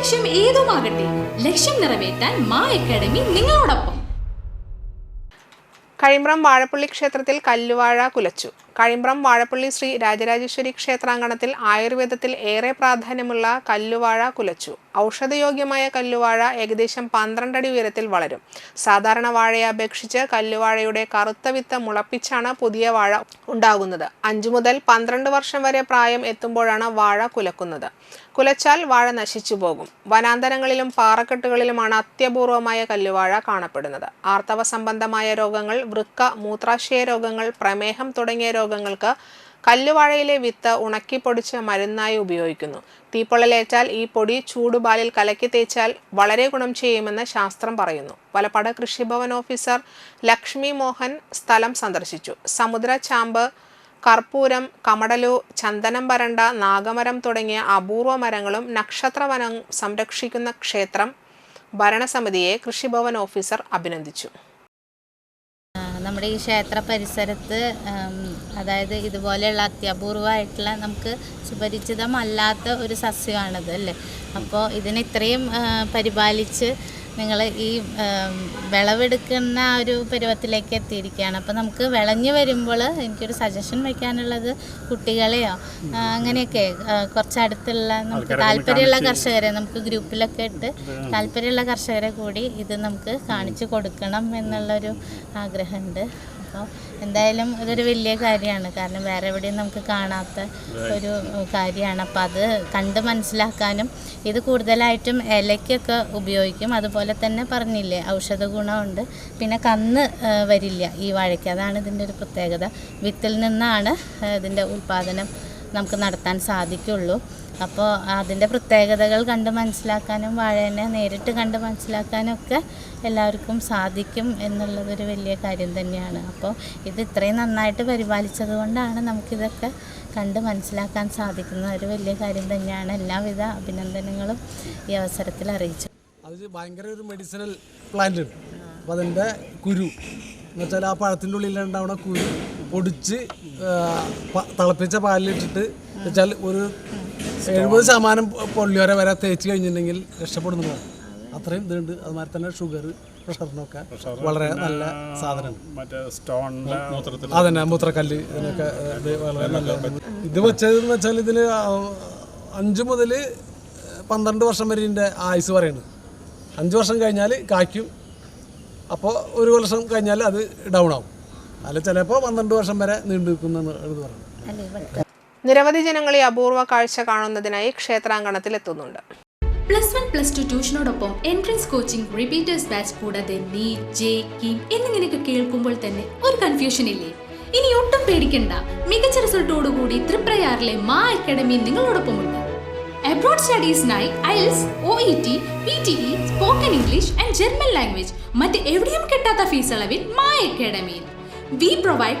ലക്ഷ്യം ഏതുമാകട്ടെ? ലക്ഷ്യം നിറവേറ്റാൻ മാ അക്കാഡമി നിങ്ങളോടൊപ്പം. കഴിമ്പ്രം വാഴപ്പള്ളി ക്ഷേത്രത്തിൽ കല്ലുവാഴ കുലച്ചു. കഴിമ്പ്രം വാഴപ്പള്ളി ശ്രീ രാജരാജേശ്വരി ക്ഷേത്രാങ്കണത്തിൽ ആയുർവേദത്തിൽ ഏറെ പ്രാധാന്യമുള്ള കല്ലുവാഴ കുലച്ചു. ഔഷധയോഗ്യമായ കല്ലുവാഴ ഏകദേശം പന്ത്രണ്ടടി ഉയരത്തിൽ വളരും. സാധാരണ വാഴയെ അപേക്ഷിച്ച് കല്ലുവാഴയുടെ കറുത്ത വിത്ത് മുളപ്പിച്ചാണ് പുതിയ വാഴ ഉണ്ടാകുന്നത്. അഞ്ചു മുതൽ പന്ത്രണ്ട് വർഷം വരെ പ്രായം എത്തുമ്പോഴാണ് വാഴ കുലക്കുന്നത്. കുലച്ചാൽ വാഴ നശിച്ചു പോകും. വനാന്തരങ്ങളിലും പാറക്കെട്ടുകളിലുമാണ് അത്യപൂർവമായ കല്ലുവാഴ കാണപ്പെടുന്നത്. ആർത്തവ സംബന്ധമായ രോഗങ്ങൾ വൃക്ക മൂത്രാശയ രോഗങ്ങൾ പ്രമേഹം തുടങ്ങിയ രോഗങ്ങൾക്ക് കല്ലുവാഴയിലെ വിത്ത് ഉണക്കിപ്പൊടിച്ച് മരുന്നായി ഉപയോഗിക്കുന്നു. തീപ്പൊള്ളലേറ്റാൽ ഈ പൊടി ചൂടുപാലിൽ കലക്കി തേച്ചാൽ വളരെ ഗുണം ചെയ്യുമെന്ന് ശാസ്ത്രം പറയുന്നു. വലപ്പാട് കൃഷിഭവൻ ഓഫീസർ ലക്ഷ്മി മോഹൻ സ്ഥലം സന്ദർശിച്ചു. സമുദ്ര ചാമ്പ് കർപ്പൂരം കമടലു ചന്ദനം വരണ്ട നാഗമരം തുടങ്ങിയ അപൂർവ മരങ്ങളും നക്ഷത്രവനം സംരക്ഷിക്കുന്ന ക്ഷേത്രം ഭരണസമിതിയെ കൃഷിഭവൻ ഓഫീസർ അഭിനന്ദിച്ചു. നമ്മുടെ ഈ ക്ഷേത്ര പരിസരത്ത് അതായത് ഇതുപോലെയുള്ള അത്യപൂർവമായിട്ടുള്ള നമുക്ക് സുപരിചിതമല്ലാത്ത ഒരു സസ്യമാണിത് അല്ലേ? അപ്പോൾ ഇതിനെ ഇത്രയും പരിപാലിച്ച് നിങ്ങൾ ഈ വിളവെടുക്കുന്ന ഒരു പരുവത്തിലേക്ക് എത്തിയിരിക്കുകയാണ്. അപ്പോൾ നമുക്ക് വിളഞ്ഞു വരുമ്പോൾ എനിക്കൊരു സജഷൻ വയ്ക്കാനുള്ളത് കുട്ടികളെയോ അങ്ങനെയൊക്കെ കുറച്ചടുത്തുള്ള നമുക്ക് താല്പര്യമുള്ള കർഷകരെ നമുക്ക് ഗ്രൂപ്പിലൊക്കെ ഇട്ട് താല്പര്യമുള്ള കർഷകരെ കൂടി ഇത് നമുക്ക് കാണിച്ചു കൊടുക്കണം എന്നുള്ളൊരു ആഗ്രഹമുണ്ട്. അപ്പോൾ എന്തായാലും ഇതൊരു വലിയ കാര്യമാണ്. കാരണം വേറെ എവിടെയും നമുക്ക് കാണാത്ത ഒരു കാര്യമാണ്. അപ്പോൾ അത് കണ്ട് മനസ്സിലാക്കാനും ഇത് കൂടുതലായിട്ടും ഇലയ്ക്കൊക്കെ ഉപയോഗിക്കും. അതുപോലെ തന്നെ പറഞ്ഞില്ലേ ഔഷധ ഗുണമുണ്ട്. പിന്നെ കന്ന് വരില്ല ഈ വാഴയ്ക്ക്. അതാണ് ഇതിന്റെ ഒരു പ്രത്യേകത. വിത്തിൽ നിന്നാണ് ഇതിന്റെ ഉൽപ്പാദനം നമുക്ക് നടത്താൻ സാധിക്കുള്ളൂ. അപ്പോൾ അതിന്റെ പ്രത്യേകതകൾ കണ്ട് മനസ്സിലാക്കാനും വാഴേനെ നേരിട്ട് കണ്ട് മനസ്സിലാക്കാനും ഒക്കെ എല്ലാവർക്കും സാധിക്കും എന്നുള്ളതൊരു വലിയ കാര്യം തന്നെയാണ്. അപ്പോൾ ഇത് ഇത്രയും നന്നായിട്ട് പരിപാലിച്ചത് കൊണ്ടാണ് നമുക്കിതൊക്കെ കണ്ട് മനസ്സിലാക്കാൻ സാധിക്കുന്ന ഒരു വലിയ കാര്യം തന്നെയാണ്. എല്ലാവിധ അഭിനന്ദനങ്ങളും ഈ അവസരത്തിൽ അറിയിച്ചു. അത് ഭയങ്കര ഒരു മെഡിസിനൽ പ്ലാന്റ് അപ്പോൾ അതിന്റെ കുരു. എന്ന് വെച്ചാൽ ആ പഴത്തിന്റെ ഉള്ളിലുണ്ടാവുന്ന കുരു പൊടിച്ച് തിളപ്പിച്ച പാലിലിട്ടിട്ട് വെച്ചാൽ ഒരു എഴുപത് ശതമാനം പൊള്ളിയോരെ വരെ തേച്ച് കഴിഞ്ഞിട്ടുണ്ടെങ്കിൽ രക്ഷപ്പെടുന്നു അത്രയും ഇതുണ്ട്. അതുമാതിരി തന്നെ ഷുഗർ പ്രഷറിനൊക്കെ വളരെ നല്ല സാധനമാണ്. മറ്റേ അതന്നെ മൂത്രക്കല്ല് ഇതിനൊക്കെ ഇത് വളരെ നല്ല ഇത് വെച്ചതെന്ന് വെച്ചാൽ ഇതിൽ അഞ്ച് മുതൽ പന്ത്രണ്ട് വർഷം വരെ ഇതിന്റെ ആയുസ് പറയുന്നത്. അഞ്ച് വർഷം കഴിഞ്ഞാൽ കായ്ക്കും. അപ്പോൾ ഒരു വർഷം കഴിഞ്ഞാൽ അത് ഡൗൺ ആവും. അല്ല ചിലപ്പോൾ പന്ത്രണ്ട് വർഷം വരെ നീണ്ടു നിൽക്കുന്ന ഇത് പറയുന്നത്. നിരവധി ജനങ്ങൾ ഈ അപൂർവ കാഴ്ച കാണുന്നതിനായി ക്ഷേത്രാങ്കണത്തിൽ എത്തുന്നുണ്ട്. പ്ലസ് വൺ പ്ലസ് ടു ട്യൂഷനോടൊപ്പം എൻട്രൻസ് കോച്ചിങ് റിപ്പീറ്റേഴ്സ് ബാച്ച് കൂടാതെ നീറ്റ് ജെ കീം എന്നിങ്ങനെയൊക്കെ കേൾക്കുമ്പോൾ തന്നെ ഒരു കൺഫ്യൂഷൻ ഇല്ലേ? ഇനി ഒട്ടും പേടിക്കണ്ട. മികച്ച റിസൾട്ടോടുകൂടി തൃപ്രയാറിലെ മാ അക്കാഡമി നിങ്ങളോടൊപ്പമുണ്ട്. Abroad സ്റ്റഡീസിനായി IELTS O E T P T E spoken English and German language മറ്റ് എവിടെയും കിട്ടാത്ത ഫീസ് അളവിൽ മാ അക്കാഡമിയിൽ we provide